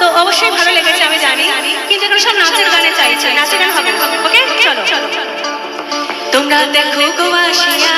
তো অবশ্যই ভালো লেগেছে, আমি জানি। কিন্তু এখানে সব নাচের গানে চাইছে। নাচের গান হবে ওকে? চলো। তোমরা দেখো গোয়াশিয়া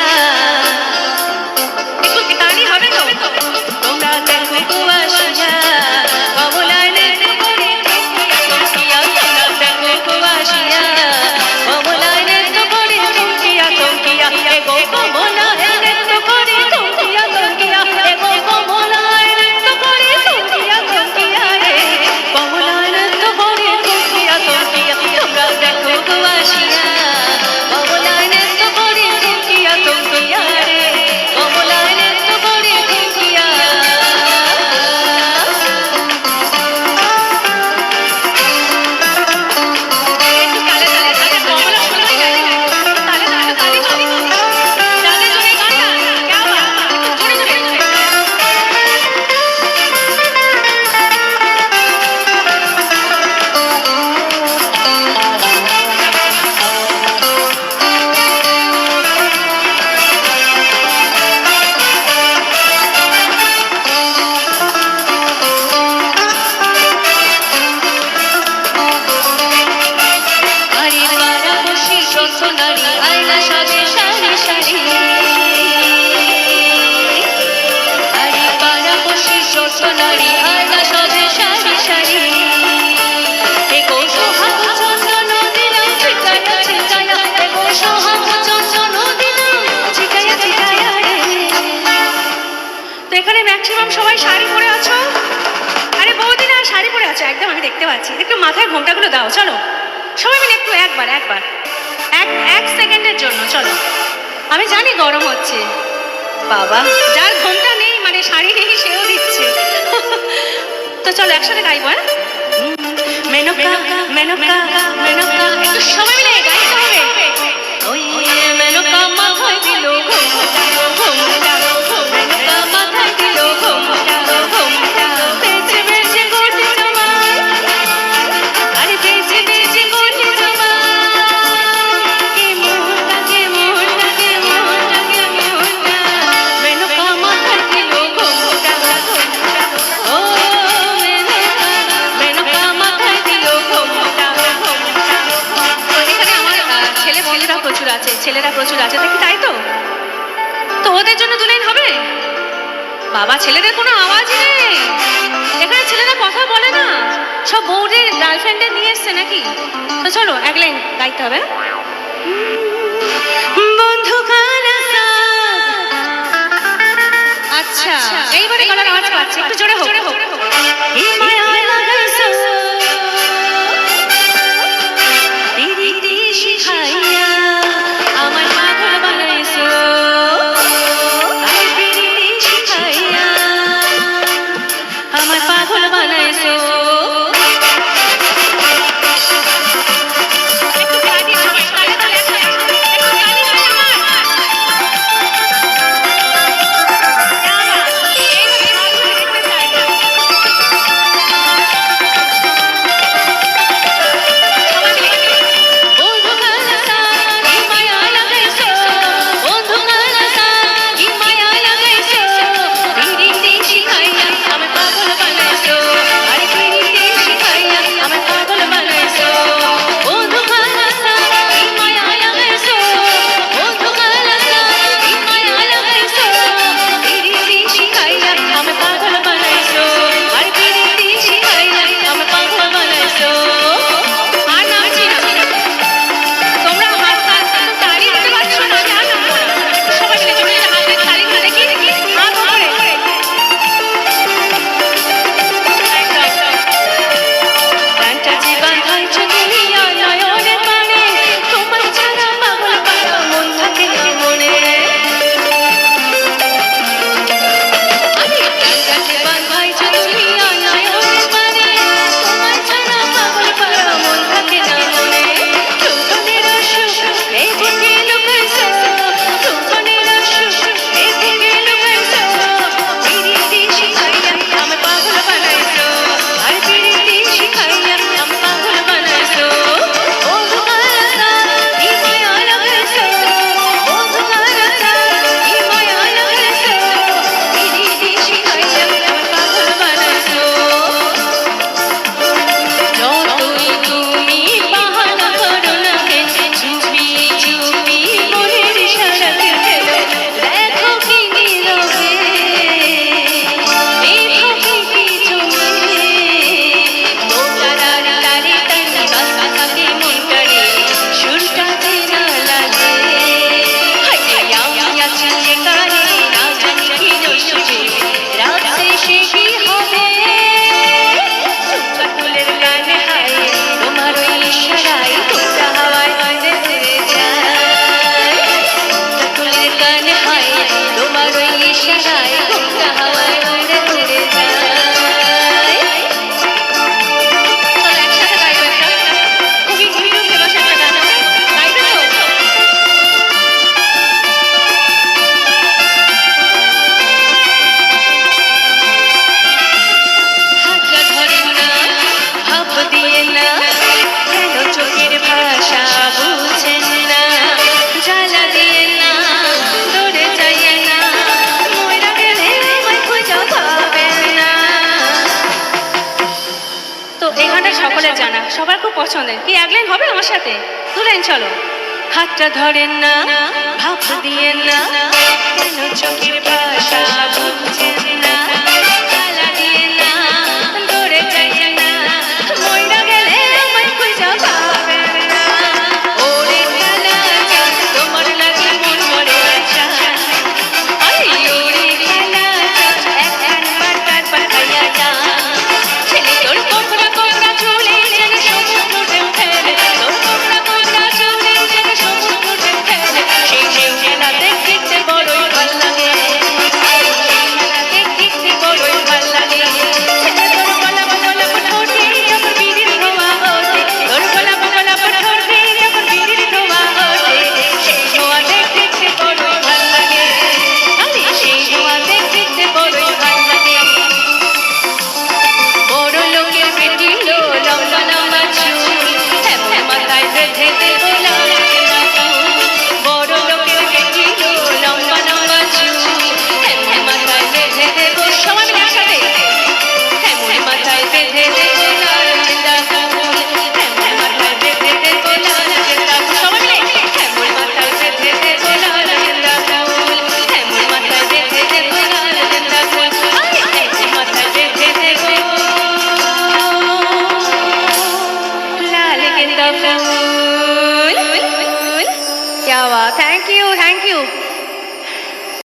সাজে সারি সারি আরে পাড়া বসি সোনারি আয়না সাজে সারি সারি এ গো সোহাগ চন্দন দিলাম ছিটায়া ছিটায়া এ গো সোহাগ চন্দন দিলাম ছিটায়া ছিটায়া রে তো এখানে ম্যাক্সিমাম সবাই শাড়ি পরে আছো? আরে বৌদি না শাড়ি পরে আছো, একদম আমি দেখতে পাচ্ছি। একটু মাথায় ঘোমটাগুলো দাও, চলো। সবাই মিলে একটু একবার একবার। এক সেকেন্ডের জন্য চলো। আমি জানি গরম হচ্ছে। বাবা যার ঘণ্টা নেই মানে শাড়ি নেই সেও দিচ্ছে। তো চলো একসাথে গাইবো হ্যাঁ? মেনকা মেনকা মেনকা একটু সবাই মিলে গাইতে হবে। ওই মেনকা ছেলেরা প্রচুর আছে দেখি তাই তো? তো ওদের জন্য দু লাইন হবে? বাবা ছেলেদের কোনো আওয়াজই নেই। এখানে ছেলেরা কথা বলে না। সব বউদের গার্লফ্রেন্ডে নিয়ে এসছে নাকি? তো চলো এক লাইন গাইতে হবে বন্ধু কানা আচ্ছা এইবারে গলার আওয়াজ পাচ্ছি একটু জোরে হোক। বানাইছো এই গানটা সকলের জানা, সবার খুব পছন্দের। কি এক লাইন হবে আমার সাথে? তুলেন চলো। হাতটা ধরেন না ভাব দিয়ে না কেন চোখের ভাষা বুঝেন না।